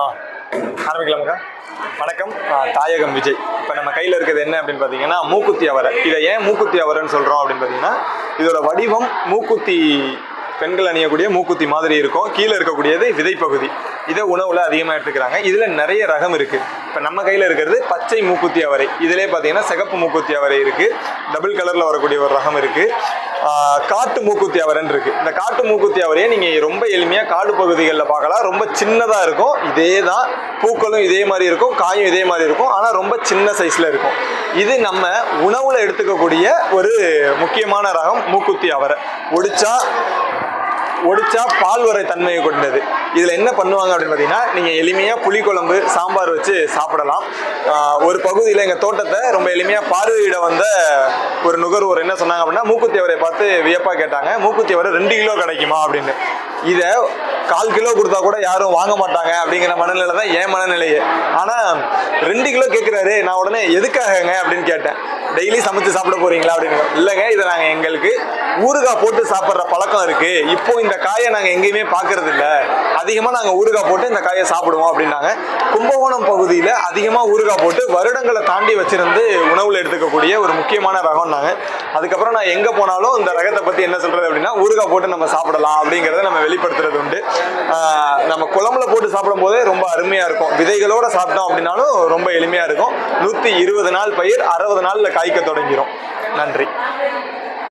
ஆ ஆரம்பிக்கலாமுக்கா. வணக்கம். தாயகம் விஜய். இப்போ நம்ம கையில் இருக்கிறது என்ன அப்படின்னு பார்த்தீங்கன்னா மூக்குத்தி அவரை. இதை ஏன் மூக்குத்தி அவரைன்னு சொல்கிறோம் அப்படின்னு பார்த்தீங்கன்னா இதோட வடிவம் மூக்குத்தி பெண்கள் அணியக்கூடிய மூக்குத்தி மாதிரி இருக்கும். கீழே இருக்கக்கூடியது விதைப்பகுதி இதை உணவில் அதிகமாக எடுத்துக்கிறாங்க. இதில் நிறைய ரகம் இருக்குது இப்போ நம்ம கையில் இருக்கிறது பச்சை மூக்குத்தி அவரை. இதிலே பார்த்தீங்கன்னா சிகப்பு மூக்குத்தி அவரை இருக்குது டபுள் கலரில் வரக்கூடிய ஒரு ரகம் இருக்குது காட்டு மூக்குத்தி அவரன் இருக்கு. இந்த காட்டு மூக்குத்தி அவரையே நீங்கள் ரொம்ப எளிமையாக காடு பகுதிகளில் பார்க்கலாம். ரொம்ப சின்னதாக இருக்கும். இதே தான் பூக்களும் இதே மாதிரி இருக்கும். காயும் இதே மாதிரி இருக்கும். ஆனால் ரொம்ப சின்ன சைஸில் இருக்கும். இது நம்ம உணவில் எடுத்துக்கக்கூடிய ஒரு முக்கியமான ரகம் மூக்குத்தி அவரை. ஒடிச்சா ஒடிச்சா பால் வரை தன்மையை கொண்டது. இதில் என்ன பண்ணுவாங்க அப்படின்னு பார்த்தீங்கன்னா நீங்கள் எளிமையாக புளிக்குழம்பு சாம்பார் வச்சு சாப்பிடலாம். ஒரு பகுதியில் எங்கள் தோட்டத்தை ரொம்ப எளிமையாக பார்வையிட வந்த ஒரு நுகர்வோர் என்ன சொன்னாங்க அப்படின்னா மூக்குத்தி பார்த்து வியப்பாக கேட்டாங்க. மூக்குத்தி அவரை ரெண்டு கிலோ கிடைக்குமா? அப்படின்னு. இதை கால் கிலோ கொடுத்தா கூட யாரும் வாங்க மாட்டாங்க அப்படிங்கிற மனநிலை தான் என் மனநிலையே. ஆனால் ரெண்டு கிலோ கேட்குறாரு நான் உடனே எதுக்காகங்க? அப்படின்னு கேட்டேன். டெய்லி சமைச்சு சாப்பிட போறீங்களா அப்படின்னு இல்லைங்க இதை நாங்கள் எங்களுக்கு ஊறுகாய் போட்டு சாப்பிட்ற பழக்கம் இருக்கு. இப்போ இந்த காயை நாங்கள் எங்கேயுமே பார்க்கறது இல்லை. அதிகமாக நாங்கள் ஊறுகாய் போட்டு இந்த காயை சாப்பிடுவோம் அப்படின்னாங்க. கும்பகோணம் பகுதியில் அதிகமாக ஊறுகாய் போட்டு வருடங்களை தாண்டி வச்சிருந்து உணவில் எடுத்துக்கக்கூடிய ஒரு முக்கியமான ரகம்னாங்க. அதுக்கப்புறம் நான் எங்கே போனாலும் இந்த ரகத்தை பற்றி என்ன சொல்றது அப்படின்னா ஊறுகாய் போட்டு நம்ம சாப்பிடலாம் அப்படிங்கிறத நம்ம வெளிப்படுத்துறது உண்டு. நம்ம குழம்புல போட்டு சாப்பிடும் போதே ரொம்ப அருமையாக இருக்கும். விதைகளோட சாப்பிட்டோம் அப்படின்னாலும் ரொம்ப எளிமையாக இருக்கும். நூற்றி இருபது நாள் பயிர் அறுபது நாளில் சாய்க்க தொடங்கிடும் நன்றி.